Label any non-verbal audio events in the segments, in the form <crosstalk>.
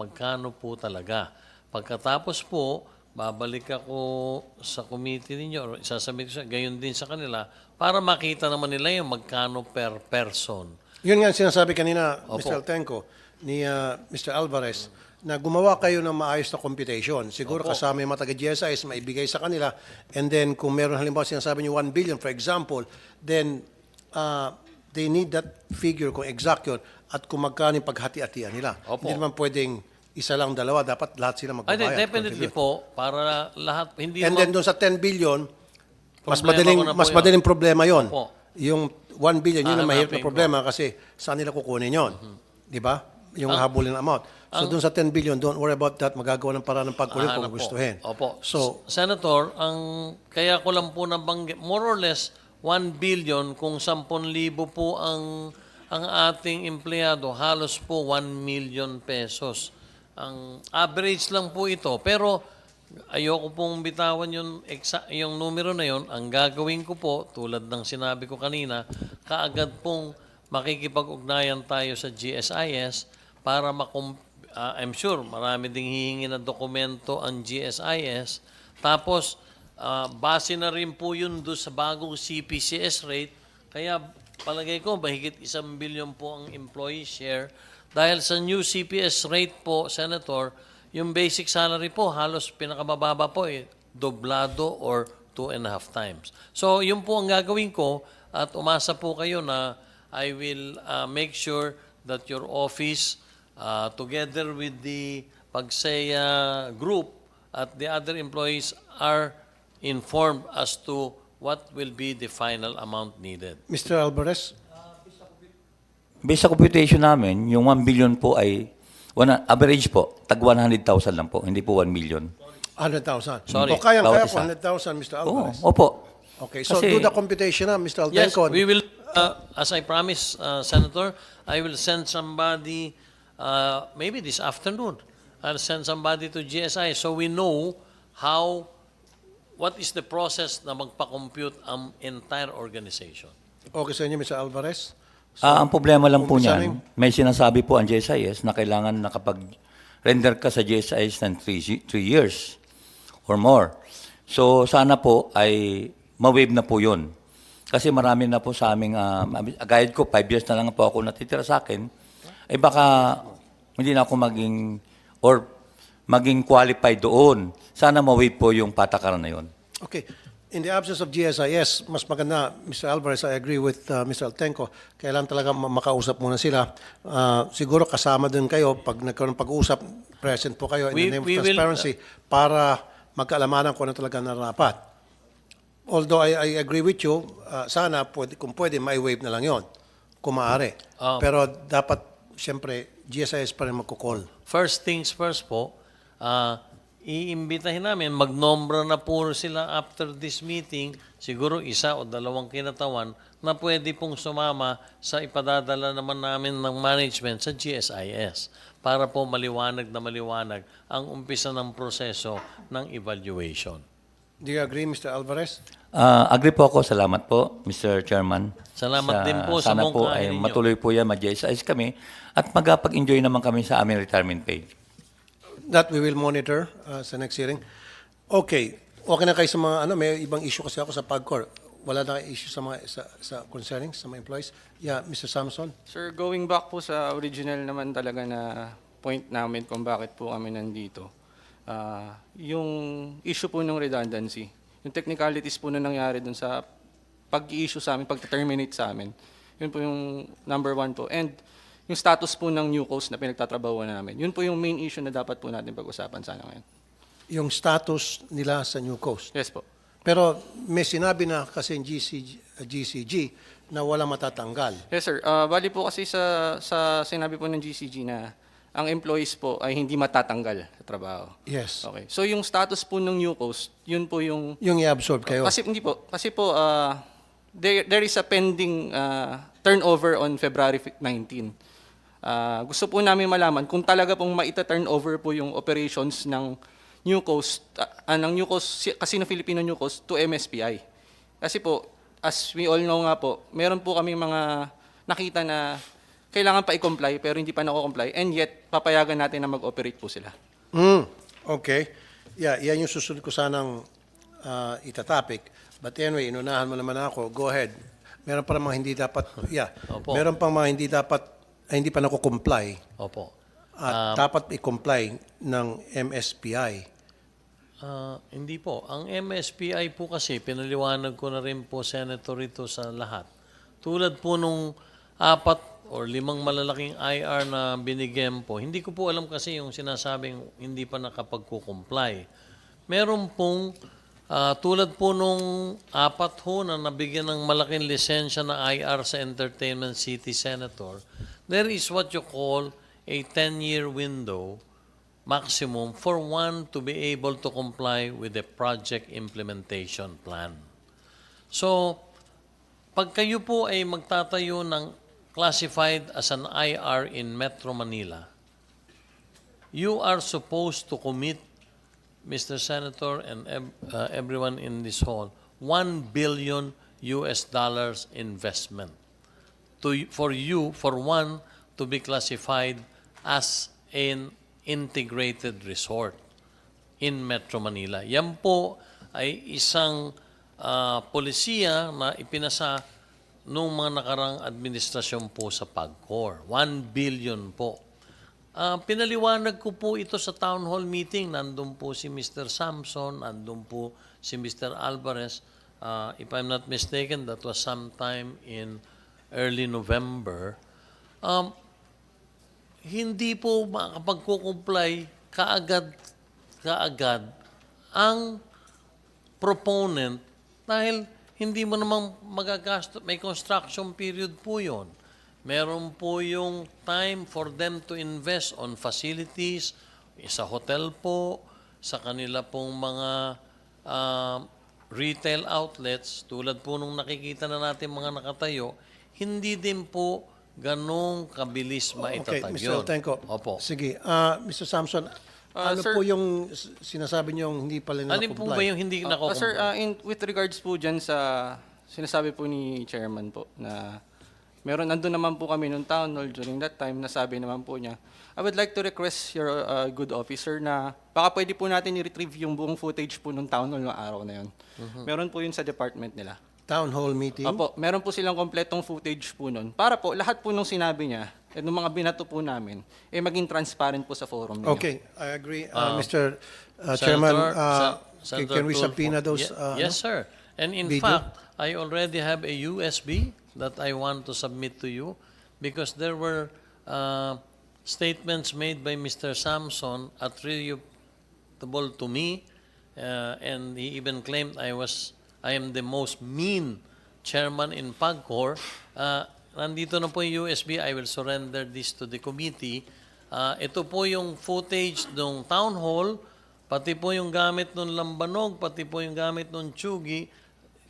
magkano po talaga. Pagkatapos po, babalik ako sa committee ninyo or isasabihin ko sa gayon din sa kanila para makita naman nila yung magkano per person. Yun nga ang sinasabi kanina, Opo. Mr. Altenco, ni ah, Mr. Alvarez, na gumawa kayo ng maayos na computation. Siguro Opo. kasama yung mga taga-GSIS, maibigay sa kanila. And then, kung meron halimbawa sinasabi niyo 1 billion, for example, then ah, they need that figure kung exact yun at kung magkano yung paghati-hatian nila. Opo. Hindi naman pwedeng isa lang, dalawa. Dapat lahat sila Ay, magbabayad. de- definitely contribute. po, para lahat, hindi And then doon sa 10 billion, mas Problema madaling ko na po mas yun. madaling problema 'yon. Opo. Yung 1 billion yun ang mahirap na Hahanapin ko. problema kasi saan nila kukunin 'yon? 'Di ba? Yung habulin na amount. So doon sa 10 billion, don't worry about that. Magagawa ng paraan ng pagkulit kung Hahanap po. gustuhin. Opo. So, Senator, ang kaya ko lang po nabanggit, more or less 1 billion kung 10,000 po ang ang ating empleyado, halos po 1 million pesos. Ang average lang po ito. Pero ayoko pong bitawan yung, exa- yung numero na yon. Ang gagawin ko po, tulad ng sinabi ko kanina, kaagad pong makikipag-ugnayan tayo sa GSIS para makum ah, I'm sure marami ding hihingi na dokumento ang GSIS. Tapos ah, base na rin po yun do sa bagong CPCS rate. Kaya palagay ko mahigit isang billion po ang employee share. Dahil sa new CPS rate po, Senator, yung basic salary po halos pinakamababa po eh, doblado or two and a half times. So yun po ang gagawin ko at umasa po kayo na I will uh, make sure that your office uh, together with the Pagsaya group at the other employees are informed as to what will be the final amount needed. Mr. Alvarez, Based sa computation namin, yung 1 billion po ay, one, average po, tag 100,000 lang po, hindi po 1 million. 100,000. Sorry. O kaya kaya Bawat po isa. 100,000, Mr. Oo, Alvarez. opo. Okay, so Kasi- do the computation na, Mr. Yes, we will, uh, as I promised, uh, Senator, I will send somebody, uh, maybe this afternoon, I'll send somebody to GSI so we know how, what is the process na magpa-compute ang entire organization. Okay sa inyo, Mr. Alvarez? Ah, ang problema lang po niyan, may sinasabi po ang GSIS na kailangan nakapag-render ka sa GSIS ng 3 years or more. So sana po ay ma-waive na po yun. Kasi marami na po sa aming, uh, guide ko, 5 years na lang po ako natitira sa akin, ay baka hindi na ako maging, or maging qualified doon. Sana ma-waive po yung patakaran na yun. Okay. In the absence of GSIS, mas maganda, Mr. Alvarez, I agree with uh, Mr. Altenco, kailangan talaga ma- makausap muna sila. Uh, siguro kasama din kayo, pag nagkaroon ng pag-uusap, present po kayo in We- the name of we will- transparency para magkaalamanan kung ano talaga narapat. Although I, I agree with you, uh, sana pwede, kung pwede, may waive na lang yon kung maaari. Um, Pero dapat, siyempre, GSIS pa rin magkukall. First things first po, uh, iimbitahin namin, magnombra na po sila after this meeting, siguro isa o dalawang kinatawan, na pwede pong sumama sa ipadadala naman namin ng management sa GSIS para po maliwanag na maliwanag ang umpisa ng proseso ng evaluation. Do you agree, Mr. Alvarez? Ah, agree po ako. Salamat po, Mr. Chairman. Salamat din po sa sana po ay ninyo. matuloy po yan, mag-GSIS kami at magpag-enjoy naman kami sa aming retirement pay. That we will monitor uh, sa next hearing. Okay. Okay na kayo sa mga ano, may ibang issue kasi ako sa PAGCOR. Wala na issue sa mga sa, sa concerning sa mga employees. Yeah, Mr. Samson. Sir, going back po sa original naman talaga na point namin kung bakit po kami nandito. Ah, yung issue po ng redundancy, yung technicalities po na nangyari dun sa pag-issue sa amin, pag-terminate sa amin. Yun po yung number one po. And yung status po ng new coast na pinagtatrabaho namin. Yun po yung main issue na dapat po natin pag-usapan sana ngayon. Yung status nila sa New Coast. Yes po. Pero may sinabi na kasi yung GCG, uh, GCG na wala matatanggal. Yes sir, Ah, bali po kasi sa, sa sinabi po ng GCG na ang employees po ay hindi matatanggal sa trabaho. Yes. Okay. So yung status po ng New Coast, yun po yung Yung i-absorb kayo. kasi hindi po, kasi po uh, there there is a pending uh, turnover on February 19. Uh, gusto po namin malaman kung talaga pong maita-turnover po yung operations ng New Coast uh, ng New Coast si- Casino Filipino New Coast to MSPI. Kasi po as we all know nga po, meron po kaming mga nakita na kailangan pa i-comply pero hindi pa nako-comply and yet papayagan natin na mag-operate po sila. Mm, okay. Yeah, yan yung susunod ko sanang uh, itatopic. But anyway, inunahan mo naman ako. Go ahead. Meron pa mga hindi dapat, yeah. Opo. Meron pang mga hindi dapat, ay, hindi pa nako-comply. Opo. At dapat i-comply ng MSPI. Ah, hindi po. Ang MSPI po kasi, pinaliwanag ko na rin po, Senator, ito sa lahat. Tulad po nung apat or limang malalaking IR na binigyan po, hindi ko po alam kasi yung sinasabing hindi pa nakapagkukomply. Meron pong, ah, tulad po nung apat ho na nabigyan ng malaking lisensya na IR sa Entertainment City Senator, there is what you call a 10-year window maximum for one to be able to comply with the project implementation plan. So, pag kayo po ay magtatayo ng classified as an IR in Metro Manila, you are supposed to commit, Mr. Senator and uh, everyone in this hall, 1 billion US dollars investment to for you for one to be classified as an integrated resort in Metro Manila. Yan po ay isang ah, polisiya na ipinasa noong mga nakarang administrasyon po sa PAGCOR. 1 billion po. Ah, pinaliwanag ko po ito sa town hall meeting. Nandun po si Mr. Samson, nandun po si Mr. Alvarez. Ah, if I'm not mistaken, that was sometime in early November. Um, hindi po makapagkukumply kaagad kaagad ang proponent dahil hindi mo namang magagasto, may construction period po yon. Meron po yung time for them to invest on facilities, sa hotel po, sa kanila pong mga ah, retail outlets, tulad po nung nakikita na natin mga nakatayo, hindi din po ganong kabilis Okay, maitatag Mr. yun. Altenco. Opo. Sige. Ah, Mr. Samson, Ah, ano sir- po yung sinasabi niyo hindi pala Ano na-comply? po ba yung hindi Ah, nako sir, ah, in, with regards po dyan sa sinasabi po ni chairman po na meron nandun naman po kami nung town hall during that time nasabi naman po niya I would like to request your ah, good officer na baka pwede po natin i-retrieve yung buong footage po nung town hall ng araw na yun. Meron po yun sa department nila. Town hall meeting? Opo, meron po silang kompletong footage po nun. Para po, lahat po nung sinabi niya, at nung mga binato po namin, eh maging transparent po sa forum ninyo. Okay, I agree. Uh, Uh, Mr. uh, Senator- Chairman, uh, Sen- can- Senator can we Tulfo. subpoena those? Ye- uh, yes, sir. And in video? fact, I already have a USB that I want to submit to you because there were uh, statements made by Mr. Samson attributable to me, uh, and he even claimed I was I am the most mean chairman in PAGCOR. Uh, nandito na po yung USB. I will surrender this to the committee. Uh, ito po yung footage ng town hall, pati po yung gamit ng lambanog, pati po yung gamit ng tsugi.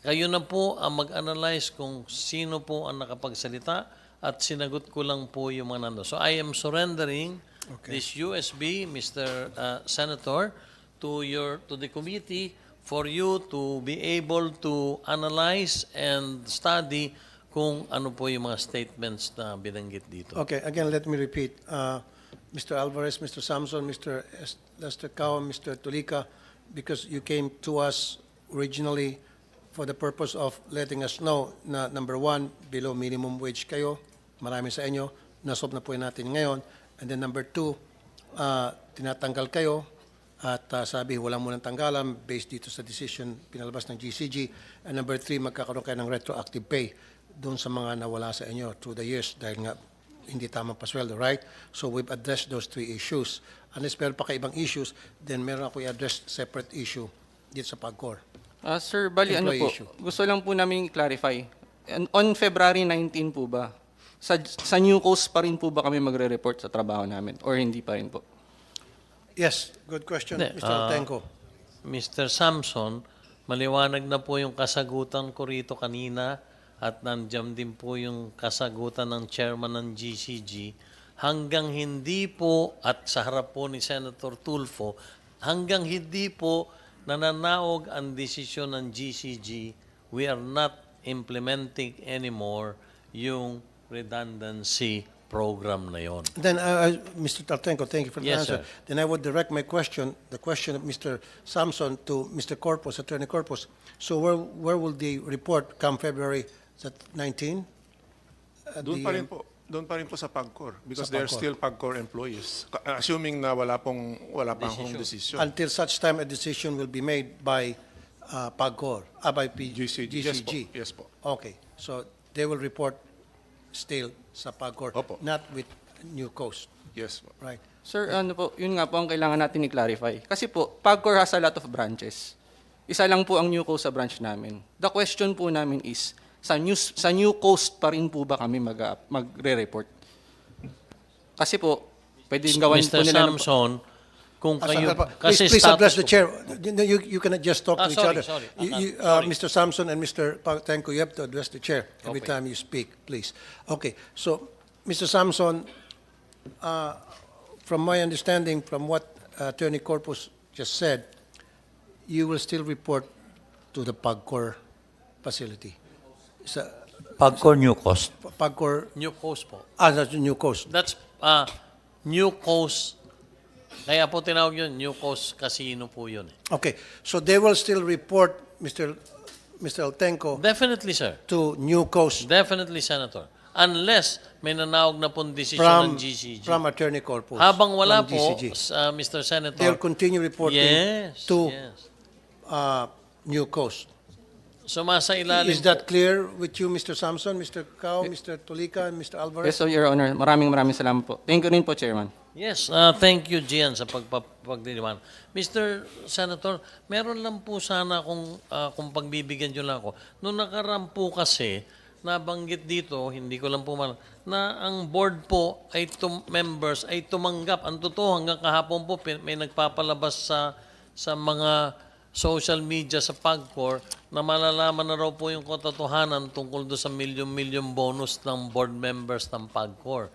Kayo na po ang mag-analyze kung sino po ang nakapagsalita at sinagot ko lang po yung mga nando. So I am surrendering this USB, Mr. uh, Senator, to your to the committee for you to be able to analyze and study kung ano po yung mga statements na binanggit dito. Okay, again, let me repeat. Uh, Mr. Alvarez, Mr. Samson, Mr. Es- Lester Cao, Mr. Tulika, because you came to us originally for the purpose of letting us know na number one, below minimum wage kayo, marami sa inyo, nasob na po natin ngayon. And then number two, uh, tinatanggal kayo at uh, sabi wala mo ng tanggalan based dito sa decision pinalabas ng GCG. And number three, magkakaroon kayo ng retroactive pay doon sa mga nawala sa inyo through the years dahil nga hindi tamang pasweldo, right? So we've addressed those three issues. Unless meron pa kaibang issues, then meron ako i-address separate issue dito sa PAGCOR. Ah, sir, bali ano po, issue. gusto lang po namin clarify. On- On February 19 po ba, sa, sa New Coast pa rin po ba kami magre-report sa trabaho namin? Or hindi pa rin po? Yes, good question, Hindi, Mr. ah, Altenco. Mr. Samson, maliwanag na po yung kasagutan ko rito kanina at nandiyan din po yung kasagutan ng chairman ng GCG hanggang hindi po, at sa harap po ni Senator Tulfo, hanggang hindi po nananaog ang desisyon ng GCG, we are not implementing anymore yung redundancy program na yon. Then, uh, uh, Mr. Tartenko, thank you for the Yes, answer. sir. Then I would direct my question, the question of Mr. Sampson to Mr. Corpus, Attorney Corpus. So where, where will the report come February, is that 19? At Doon the, pa rin po. Doon pa rin po sa PAGCOR because they're PAGCOR. still PAGCOR employees. Ka- Assuming na wala pong wala pang home decision. Until such time a decision will be made by uh, PAGCOR, ah, by P- GCG. Yes po. Yes po. Okay, so they will report still sa PAGCOR, Opo. not with New Coast, Yes po. right? Sir, ano po, yun nga po ang kailangan natin i-clarify. Kasi po, PAGCOR has a lot of branches. Isa lang po ang New Coast sa branch namin. The question po namin is, sa New, sa New Coast pa rin po ba kami mag, magre-report? Kasi po, pwede gawan po Mr. nila ng- Samson, kung Ah, kayo, kasi Please, please address the chair. You, you cannot just talk Ah, to each sorry, other. sorry. You- Ah, you, uh, sorry. Mr. Sampson and Mr. Tenko, you have to address the chair every Okay. time you speak, please. Okay, so, Mr. Sampson, uh, from my understanding, from what Attorney Corpus just said, you will still report to the PAGCOR facility. Sa Pagcor New Cost. PAGCOR, New Coast po. ah, that's New Coast. That's uh, New Coast. Kaya po tinawag yun, New Coast Casino po yun. eh. Okay, so they will still report, Mr. Mr. Altenco, Definitely, sir. to New Coast Definitely, Senator. Unless may nanawag na pong desisyon from, ng GCG. from Attorney Corpus. Habang wala from po, GCG. uh, Mr. Senator, They'll continue reporting yes, to yes. uh, New Coast. Sumasa ilalim Is that clear with you, Mr. Sampson, Mr. Cao, Mr. Tolika, and Mr. Alvarez? Yes, so, Your Honor. Maraming maraming salamat po. Thank you rin po, Chairman. Yes, uh, thank you, Gian, sa pagpapagdiliwan. Mr. Senator, meron lang po sana kung, uh, kung pagbibigyan nyo lang ako. Noong nakaraan po kasi, nabanggit dito, hindi ko lang po mal, na ang board po ay tum- members ay tumanggap. Ang totoo, hanggang kahapon po, may nagpapalabas sa, sa mga social media sa PAGCOR na malalaman na raw po yung katotohanan tungkol do sa million-million bonus ng board members ng PAGCOR.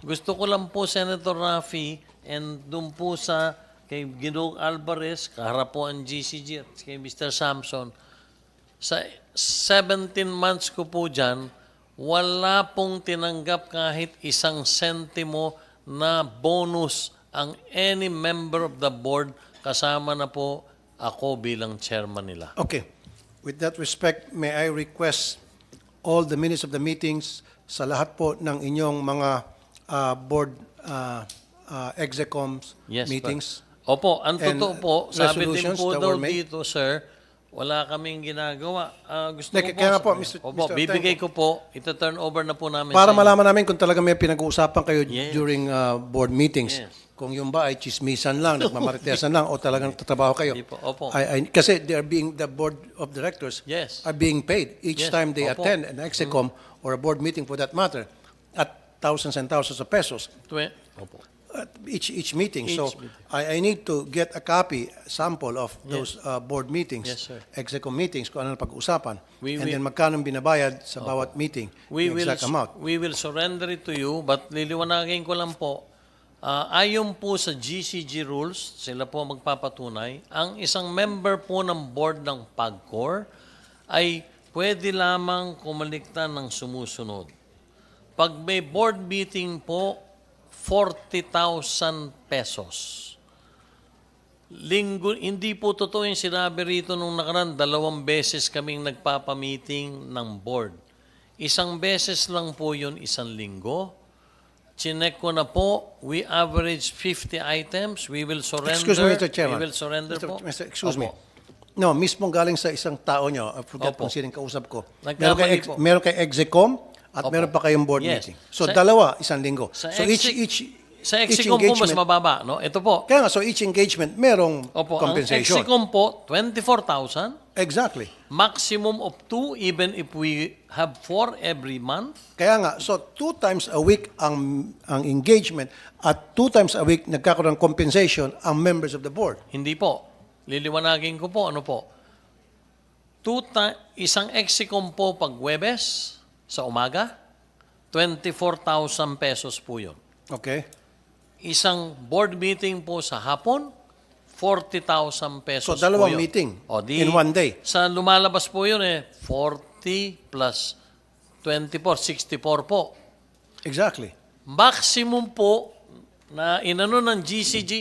Gusto ko lang po, Senator Rafi, and doon po sa kay Ginoong Alvarez, kaharap po ang GCG at kay Mr. Samson, sa 17 months ko po dyan, wala pong tinanggap kahit isang sentimo na bonus ang any member of the board kasama na po ako bilang chairman nila. Okay. With that respect, may I request all the minutes of the meetings sa lahat po ng inyong mga uh, board uh, uh, execoms Yes, meetings? pa. Opo, ang And totoo po, sabi din resolutions po that daw were made? dito, sir, wala kaming ginagawa. Ah, gusto Like, ko po, kaya nga po, Mr. Opo, Mr. bibigay ko po, ito-turn over na po namin Para sa inyo. malaman namin kung talaga may pinag-uusapan kayo Yes. during uh, board meetings. Yes. Kung yung ba ay chismisan lang, <laughs> nagmamaritesan lang, o talagang tatrabaho kayo. Hindi po, opo. I- I- kasi they are being, the board of directors Yes. are being paid each Yes, time they opo. attend an execom or a board meeting for that matter at thousands and thousands of pesos Twe- Opo. at each each meeting. so Each meeting. I, I need to get a copy, sample of those uh, board meetings, Yes, sir. execom meetings, kung ano ang pag-uusapan. We and will- then magkano ang binabayad sa bawat meeting, We yung will, exact amount. we will surrender it to you, but liliwanagin ko lang po, ah, ayon po sa GCG rules, sila po magpapatunay, ang isang member po ng board ng PAGCOR ay pwede lamang kumalikta ng sumusunod. Pag may board meeting po, 40,000 pesos. Linggo, hindi po totoo yung sinabi rito nung nakaraan, dalawang beses kaming nagpapamiting ng board. Isang beses lang po yun, isang linggo. Chinek ko na po, we average 50 items. We will surrender. Excuse me, Mr. Chairman. We will surrender Mr. po. Mr. Excuse me. Opo. No, mismo galing sa isang tao nyo. I forget Opo. kung sinong kausap ko. Meron Nagkamali kay, ex- po. meron kay Execom at Opo. meron pa kayong board Yes. meeting. So, Sa- dalawa, isang linggo. Sa so, each, exec- each, Sa each Exicom po mas engagement- mababa, no? Ito po. Kaya nga, so each engagement, merong Opo, compensation. ang Exicom po, 24,000. Exactly. Maximum of two, even if we have four every month. Kaya nga, so two times a week ang ang engagement at two times a week nagkakaroon ng compensation ang members of the board. Hindi po. Liliwanagin ko po, ano po. Two ti- isang exicom po pag Webes sa umaga, 24,000 pesos po yun. Okay? Isang board meeting po sa hapon, 40,000 pesos So, dalawang po yun. meeting O, di, in one day. Sa lumalabas po yun eh, 40 plus 24, 64 po. Exactly. maximum po na inano ng GCG